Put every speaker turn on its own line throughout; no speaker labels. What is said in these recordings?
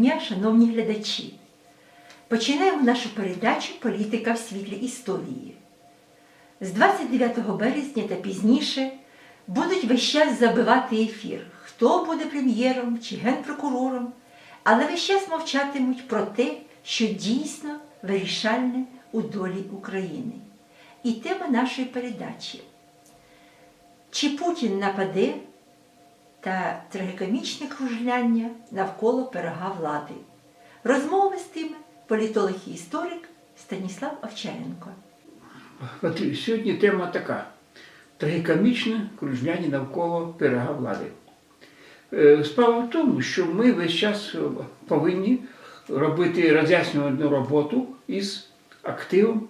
дня, шановні глядачі! Починаємо нашу передачу Політика в світлі історії. З 29 березня та пізніше будуть весь час забивати ефір, хто буде прем'єром чи генпрокурором, але весь час мовчатимуть про те, що дійсно вирішальне у долі України. І тема нашої передачі. Чи Путін нападе та трагікомічне кружляння навколо пирога влади. Розмови з тим політолог і історик Станіслав Овчаренко.
От сьогодні тема така: трагікомічне кружляння навколо пирога влади. Е, Справа в тому, що ми весь час повинні робити роз'яснювальну роботу із активом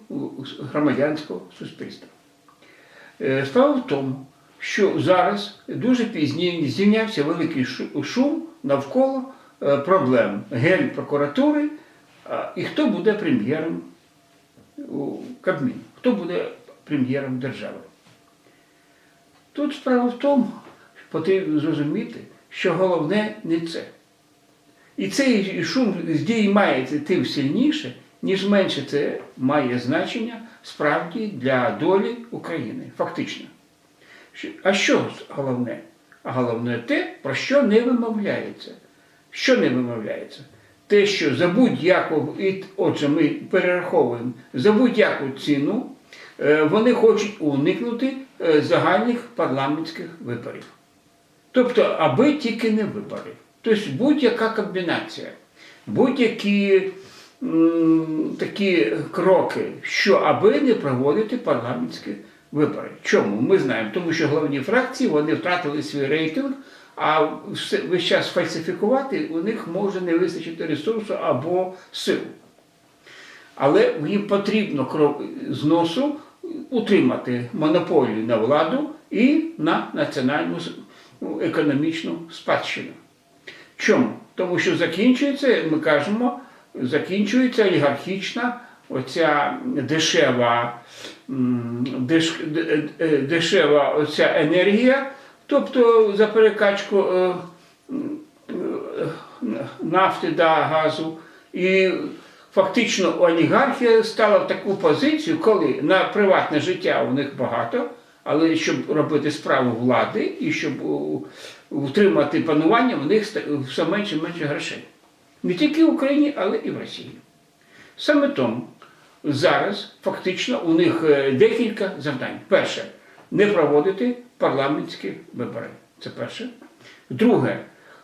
громадянського суспільства. Е, Справа в тому, що зараз дуже пізніше здійнявся великий шум навколо е, проблем генпрокуратури а, і хто буде прем'єром у Кабміну, хто буде прем'єром держави. Тут справа в тому, що потрібно зрозуміти, що головне не це. І цей шум здіймається тим сильніше, ніж менше це має значення справді для долі України, фактично. А що головне? А головне те, про що не вимовляється. Що не вимовляється? Те, що за будь-яку, і, отже, ми перераховуємо за будь-яку ціну, е, вони хочуть уникнути е, загальних парламентських виборів. Тобто, аби тільки не вибори. Тобто будь-яка комбінація, будь-які такі кроки, що аби не проводити парламентські вибори. Чому? Ми знаємо, тому що головні фракції вони втратили свій рейтинг, а весь час фальсифікувати у них може не вистачити ресурсу або сил. Але їм потрібно крок зносу утримати монополію на владу і на національну ну, економічну спадщину. Чому? Тому що закінчується, ми кажемо, закінчується олігархічна оця дешева, деш, е, дешева оця енергія, тобто за перекачку е, е, нафти та газу. І фактично олігархія стала в таку позицію, коли на приватне життя у них багато, але щоб робити справу влади і щоб утримати панування, у них все менше і менше грошей. Не тільки в Україні, але і в Росії. Саме тому зараз фактично у них е, декілька завдань. Перше не проводити парламентські вибори. Це перше. Друге,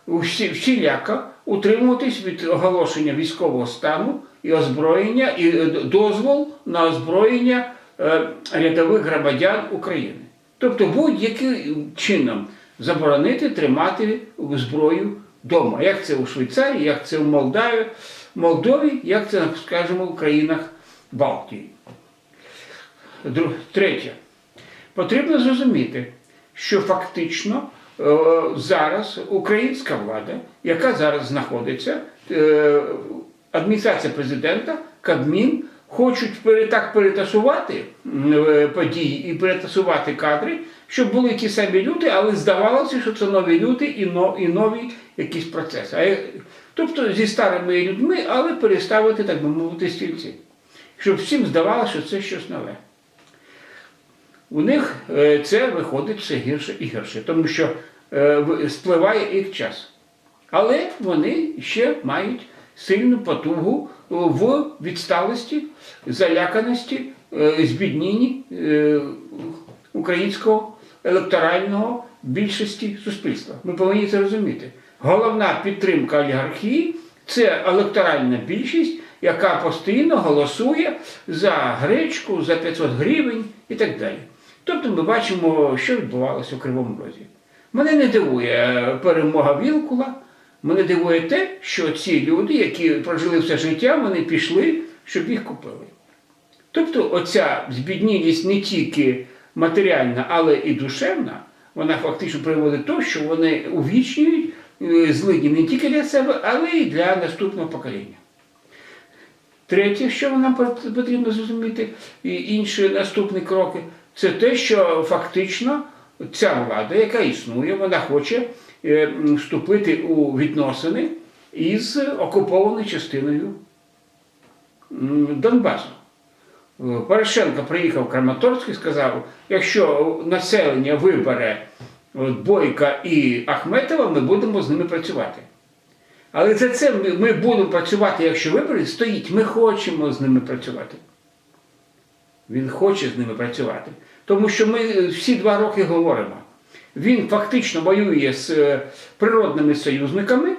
всі, всіляко утримуватись від оголошення військового стану і озброєння, і е, дозвол на озброєння е, рядових громадян України. Тобто будь-яким чином заборонити тримати зброю вдома. Як це у Швейцарії, як це у Молдаві, Молдові, як це, скажімо, в країнах Балтії. Третє. Потрібно зрозуміти, що фактично е, зараз українська влада, яка зараз знаходиться, е, адміністрація президента, Кабмін, хочуть так перетасувати е, події і перетасувати кадри, щоб були ті самі люди, але здавалося, що це нові люди і, нові якісь процеси. Тобто зі старими людьми, але переставити, так би мовити, стільці. Щоб всім здавалося, що це щось нове. У них е, це виходить все гірше і гірше, тому що е, спливає їх час. Але вони ще мають сильну потугу в відсталості, заляканості, е, збіднінні е, українського електорального більшості суспільства. Ми повинні це розуміти. Головна підтримка олігархії це електоральна більшість, яка постійно голосує за гречку, за 500 гривень і так далі. Тобто ми бачимо, що відбувалося у Кривому Розі. Мене не дивує е, перемога Вілкула, мене дивує те, що ці люди, які прожили все життя, вони пішли, щоб їх купили. Тобто оця збіднілість не тільки матеріальна, але і душевна, вона фактично приводить до того, що вони увічнюють е, злидні не тільки для себе, але й для наступного покоління. Третє, що нам потрібно зрозуміти, і інші наступні кроки, це те, що фактично ця влада, яка існує, вона хоче е, вступити у відносини із окупованою частиною Донбасу. Е, Порошенко приїхав в Краматорськ і сказав, якщо населення вибере Бойка і Ахметова, ми будемо з ними працювати. Але за це ми, ми будемо працювати, якщо вибори стоїть, ми хочемо з ними працювати. Він хоче з ними працювати. Тому що ми е, всі два роки говоримо. Він фактично воює з е, природними союзниками,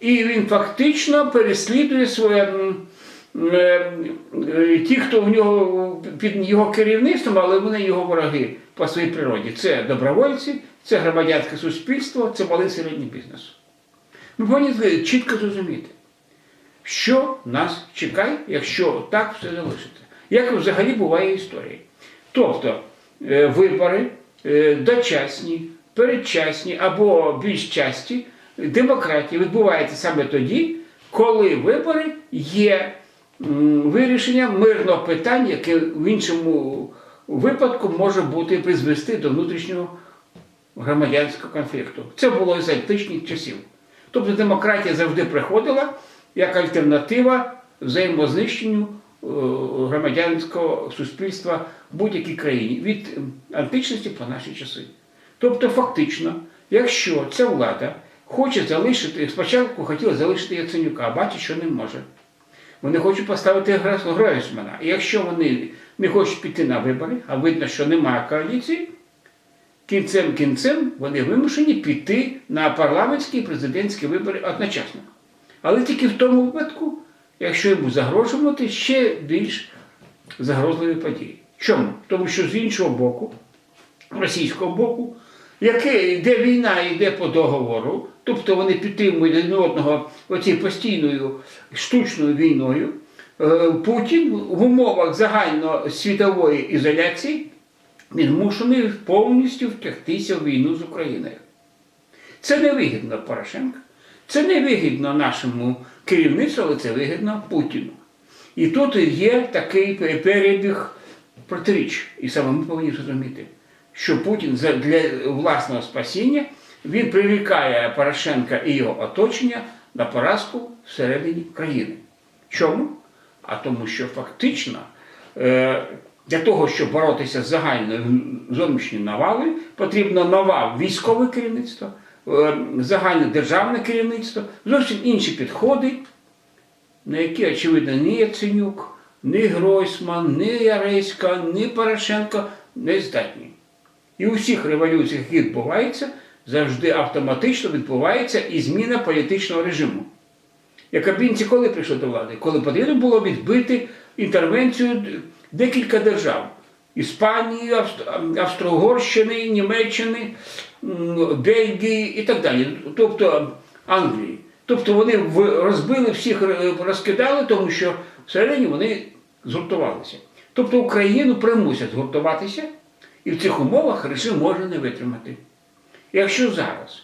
і він фактично переслідує своє. е, Ті, хто в нього під його керівництвом, але вони його вороги по своїй природі. Це добровольці, це громадянське суспільство, це малий середній бізнес. Ми повинні чітко зрозуміти, що нас чекає, якщо так все залишиться. Як взагалі буває історія. Тобто е, вибори е, дочасні, передчасні або більш часті демократії відбуваються саме тоді, коли вибори є м, вирішенням мирного питання, яке в іншому випадку може бути призвести до внутрішнього громадянського конфлікту. Це було з античних часів. Тобто демократія завжди приходила як альтернатива взаємознищенню е, громадянського суспільства в будь-якій країні від античності по наші часи. Тобто, фактично, якщо ця влада хоче залишити, спочатку хотіла залишити Яценюка, а бачить, що не може. Вони хочуть поставити Гройс- Гройсмана. І якщо вони не хочуть піти на вибори, а видно, що немає коаліції, кінцем кінцем вони вимушені піти на парламентські і президентські вибори одночасно. Але тільки в тому випадку, якщо йому загрожувати ще більш загрозливі події. Чому? Тому що з іншого боку, російського боку, яке, де війна йде по договору, тобто вони підтримують один одного оцією постійною штучною війною, е, Путін в умовах загальносвітової ізоляції він змушений повністю втягтися в війну з Україною. Це не вигідно Порошенку, це не вигідно нашому керівництву, але це вигідно Путіну. І тут є такий перебіг протиріч. І саме ми повинні зрозуміти, що Путін для власного спасіння він прирікає Порошенка і його оточення на поразку всередині країни. Чому? А тому, що фактично е, для того, щоб боротися з загальною зовнішньою навалою, потрібно нове військове керівництво, е, загальне державне керівництво, зовсім інші підходи, на які, очевидно, ні Яценюк, ні Гройсман, ні Яреська, ні Порошенко не здатні. І у всіх революціях, які відбуваються, завжди автоматично відбувається і зміна політичного режиму. Якобінці коли прийшли до влади? Коли потрібно було відбити інтервенцію декілька держав. Іспанії, Австро-Угорщини, Німеччини, Бельгії і так далі. Тобто Англії. Тобто вони розбили всіх, розкидали, тому що всередині вони згуртувалися. Тобто Україну примусять згуртуватися, і в цих умовах режим може не витримати. Якщо зараз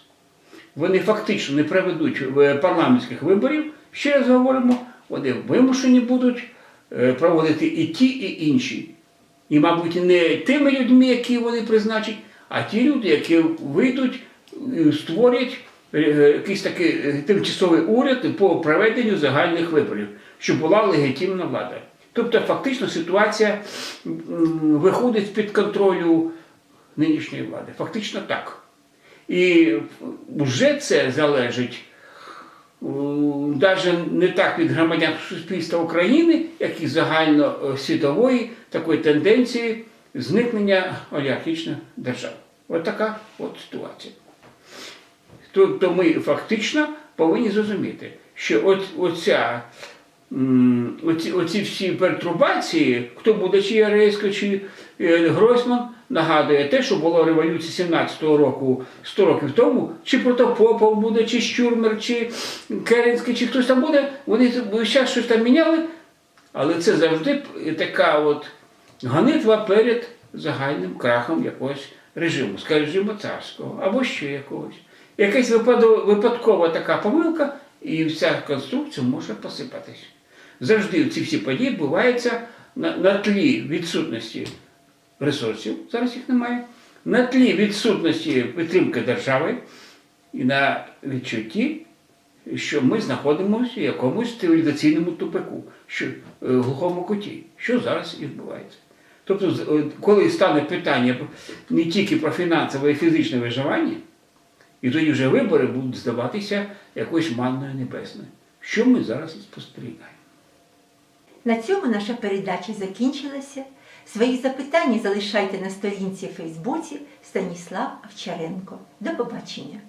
вони фактично не проведуть е, парламентських виборів, ще раз говоримо, вони вимушені будуть проводити і ті, і інші. І, мабуть, не тими людьми, які вони призначать, а ті люди, які вийдуть створять е, якийсь такий е, тимчасовий уряд по проведенню загальних виборів, щоб була легітимна влада. Тобто, фактично ситуація виходить з-під контролю нинішньої влади. Фактично так. І вже це залежить навіть не так від громадян суспільства України, як і загальносвітової такої тенденції зникнення олігархічних держав. От така от ситуація. Тобто ми фактично повинні зрозуміти, що от, оця, оці, оці всі пертурбації, хто буде чи Яресько, чи е, Гройсман, нагадує те, що було революція 17-го року 100 років тому, чи Протопопов буде, чи Щурмер, чи Керенський, чи хтось там буде, вони час щось там міняли, але це завжди така от гонитва перед загальним крахом якогось режиму, скажімо, царського, або ще якогось. Якась випадкова така помилка, і вся конструкція може посипатись. Завжди ці всі події відбуваються на, на тлі відсутності ресурсів, зараз їх немає, на тлі відсутності підтримки держави і на відчутті що ми знаходимося в якомусь цивілізаційному тупику, що е, глухому куті, що зараз і відбувається. Тобто, е, коли стане питання не тільки про фінансове і фізичне виживання, і тоді вже вибори будуть здаватися якоюсь манною небесною. Що ми зараз спостерігаємо?
На цьому наша передача закінчилася. Свої запитання залишайте на сторінці Фейсбуці Станіслав Овчаренко. До побачення!